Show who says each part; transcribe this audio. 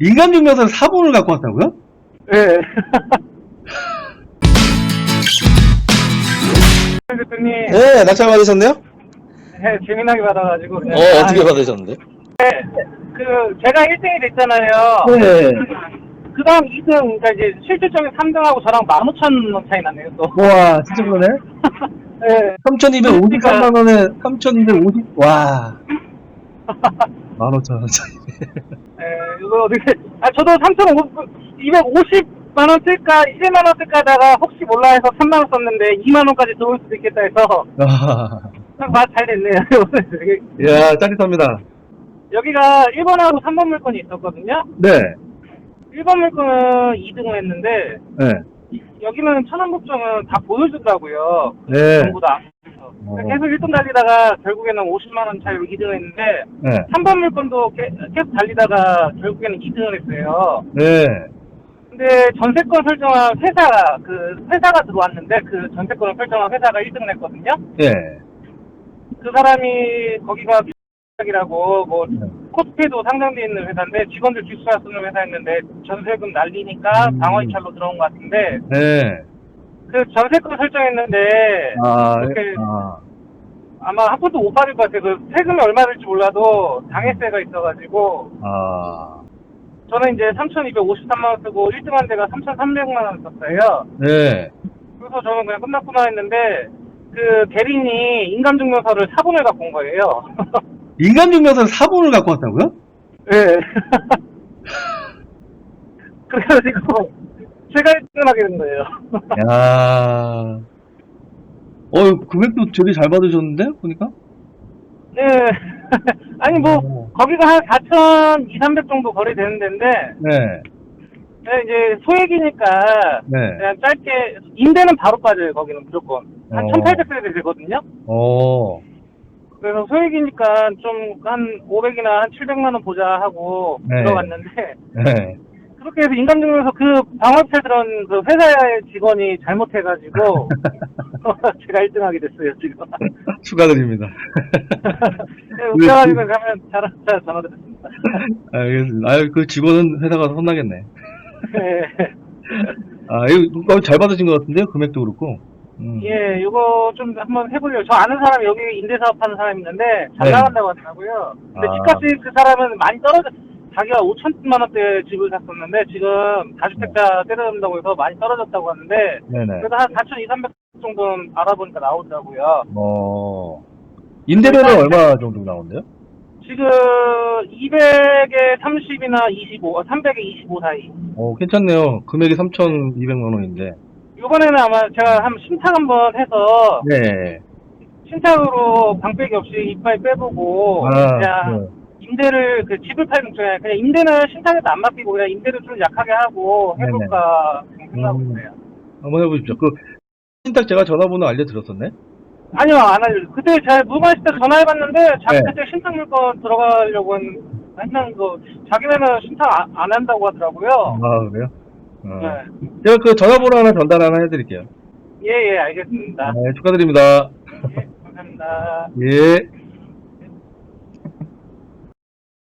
Speaker 1: 인간 증명서 4번을 갖고 왔다고요?
Speaker 2: 예. 대표님,
Speaker 3: 네, 낙찰 받으셨네요?
Speaker 2: 네, 재미나게 받아가지고. 네.
Speaker 3: 어, 어떻게
Speaker 2: 아,
Speaker 3: 받으셨는데?
Speaker 2: 그, 제가 1등이 됐잖아요.
Speaker 1: 네.
Speaker 2: 그 다음 2등, 그러니까 이제 실질적인 3등하고 저랑 15,000원 차이 나네요, 또.
Speaker 1: 와, 진짜 그러네.
Speaker 2: 네.
Speaker 1: 3,253만 원에 3,250, 와. 15,000원짜리.
Speaker 2: 네, 이거 어떻게, 아, 저도 3,250만 원 쓸까, 1만 원 쓸까 하다가 혹시 몰라 해서 3만 원 썼는데 2만 원까지 들어올 수도 있겠다 해서 맛잘 됐네요.
Speaker 1: 이야, 짜릿합니다.
Speaker 2: 여기가 1번하고 3번 물건이 있었거든요.
Speaker 1: 네.
Speaker 2: 1번 물건은 2등을 했는데
Speaker 1: 네.
Speaker 2: 이- 여기는 천안법정은 다 보여주더라고요.
Speaker 1: 네.
Speaker 2: 전부 다.
Speaker 1: 어.
Speaker 2: 계속 1등 달리다가 결국에는 50만 원 차이로 2등을 했는데
Speaker 1: 네.
Speaker 2: 3번 물건도 게- 계속 달리다가 결국에는 2등을 했어요.
Speaker 1: 네.
Speaker 2: 근데 전세권 설정한 회사 그 회사가 들어왔는데 그 전세권을 설정한 회사가 1등을 했거든요.
Speaker 1: 네.
Speaker 2: 그 사람이 거기가 이라고 뭐
Speaker 1: 네.
Speaker 2: 코스피에도 상장돼 있는 회사인데 직원들 기수사 쓰는 회사였는데 전세금 날리니까
Speaker 1: 음.
Speaker 2: 방어이찰로 들어온 것 같은데
Speaker 1: 네.
Speaker 2: 그 전세권 설정했는데
Speaker 1: 아,
Speaker 2: 그렇게
Speaker 1: 아.
Speaker 2: 아마 한 푼도 못 받을 것 같아요. 그 세금이 얼마 될지 몰라도 당해세가 있어가지고
Speaker 1: 아.
Speaker 2: 저는 이제 3,253만 원 쓰고 1등한 데가 3,300만 원 썼어요.
Speaker 1: 네.
Speaker 2: 그래서 저는 그냥 끝났구나 했는데 그 대리인이 인감증명서를 4본을 갖고 온 거예요.
Speaker 1: 인간 증명서 4번을 갖고 왔다고요?
Speaker 2: 네. 그래가지고 제가 1등을 하게 된 거예요.
Speaker 1: 야 어, 금액도 되게 잘 받으셨는데? 보니까?
Speaker 2: 네. 아니 뭐
Speaker 1: 오.
Speaker 2: 거기가 한 4,200, 300 정도 거래되는 데인데
Speaker 1: 네.
Speaker 2: 네, 이제 소액이니까
Speaker 1: 네.
Speaker 2: 그냥 짧게 임대는 바로 빠져요 거기는 무조건 한
Speaker 1: 어.
Speaker 2: 1,800세대 되거든요.
Speaker 1: 어.
Speaker 2: 그래서 소액이니까 좀 한 500이나 한 700만 원 보자 하고
Speaker 1: 네.
Speaker 2: 들어갔는데
Speaker 1: 네.
Speaker 2: 그렇게 해서 인감증명서 그 방업체 들은 그 회사의 직원이 잘못해가지고 제가 1등하게 됐어요 지금.
Speaker 1: 축하드립니다.
Speaker 2: 네, 웃겨가지고 가면 잘, 잘 전화드렸습니다.
Speaker 1: 알겠습니다. 아유, 그 직원은 회사 가서 혼나겠네.
Speaker 2: 네.
Speaker 1: 아, 이거 어, 잘 받으신 것 같은데요? 금액도 그렇고. 음.
Speaker 2: 예, 이거 좀 한번 해보려고. 저 아는 사람이 여기 임대사업 하는 사람이 있는데 잘
Speaker 1: 네.
Speaker 2: 나간다고 하더라고요. 근데
Speaker 1: 아.
Speaker 2: 집값이 그 사람은 많이 떨어져, 자기가 5천만 원대 집을 샀었는데 지금 다주택자 때려준다고 해서 많이 떨어졌다고 하는데
Speaker 1: 네네.
Speaker 2: 그래도 한 4천 2, 300 정도는 알아보니까 나오더라고요.
Speaker 1: 어. 임대료는 얼마 정도 나온대요?
Speaker 2: 지금 200에 30이나 25, 300에 25 사이.
Speaker 1: 어, 괜찮네요. 금액이 3,200만 원인데.
Speaker 2: 이번에는 아마 제가 한 신탁 한번 해서
Speaker 1: 네.
Speaker 2: 신탁으로 방빼기 없이 이빨 빼보고
Speaker 1: 아,
Speaker 2: 그냥 임대를 그 집을 팔는 중에 그냥 임대는 신탁에도 안 맡기고 그냥 임대를 좀 약하게 하고 해볼까 생각하고
Speaker 1: 음.
Speaker 2: 있어요.
Speaker 1: 한번 해보십시오. 그, 신탁 제가 전화번호 알려드렸었네?
Speaker 2: 아니요 안 알려. 그때 제가 무관 시때 전화해봤는데 자기
Speaker 1: 네.
Speaker 2: 그때 신탁 물건 들어가려고 했는 거 자기네는 신탁 안, 안 한다고 하더라고요.
Speaker 1: 아, 그래요? 어.
Speaker 2: 네.
Speaker 1: 제가 그 전화번호 하나 전달 하나 해드릴게요.
Speaker 2: 예예 알겠습니다.
Speaker 1: 네, 축하드립니다.
Speaker 2: 예, 감사합니다.
Speaker 1: 예.